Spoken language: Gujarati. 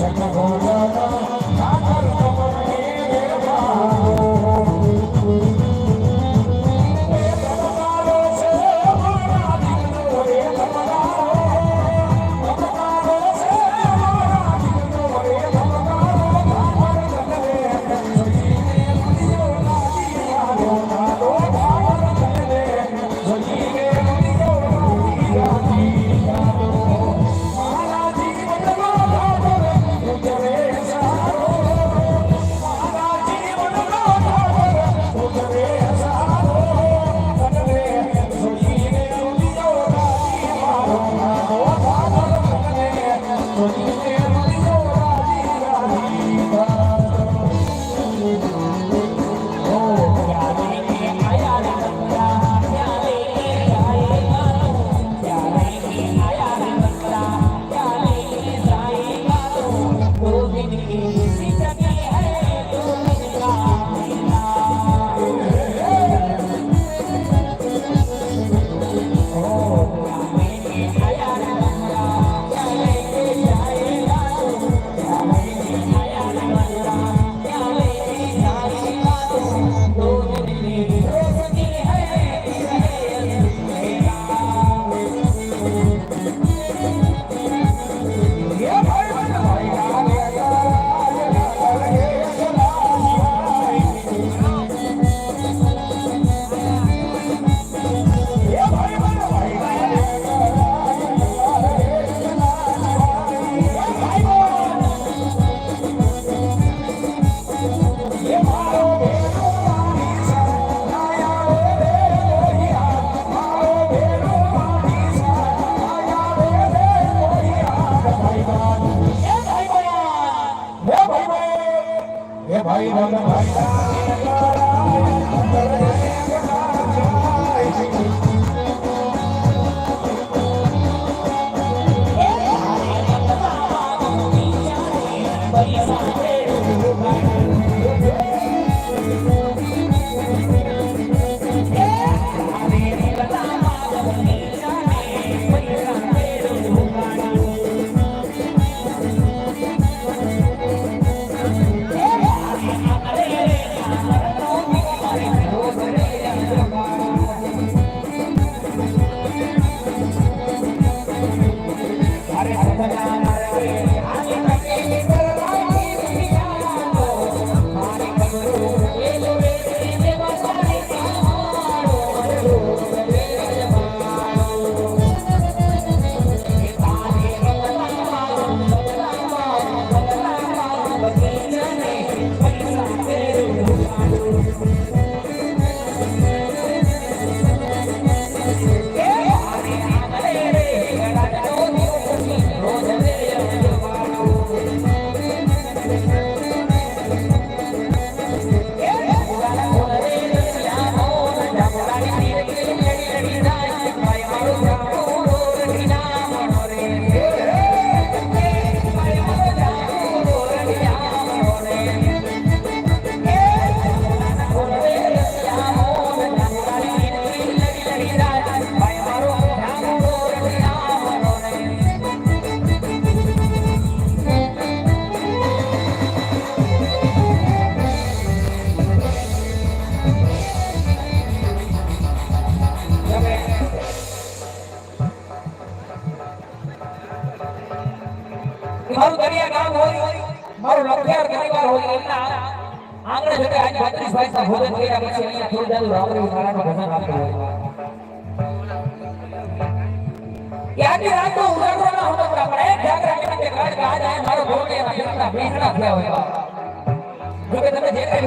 జగ Somebody Thank you. મારું દરિયા ગામ હોય, મારું લખિયાર પરિવાર હોય, એમના આંગણે જતે આજ બત્રીસ વર્ષના ભોજન કર્યા પછી અહીંયા થોડું જાજુ રામદેવ નારાયણનું ભજન આપતું હોય કે આજ આ મારો ભોગ તમે જે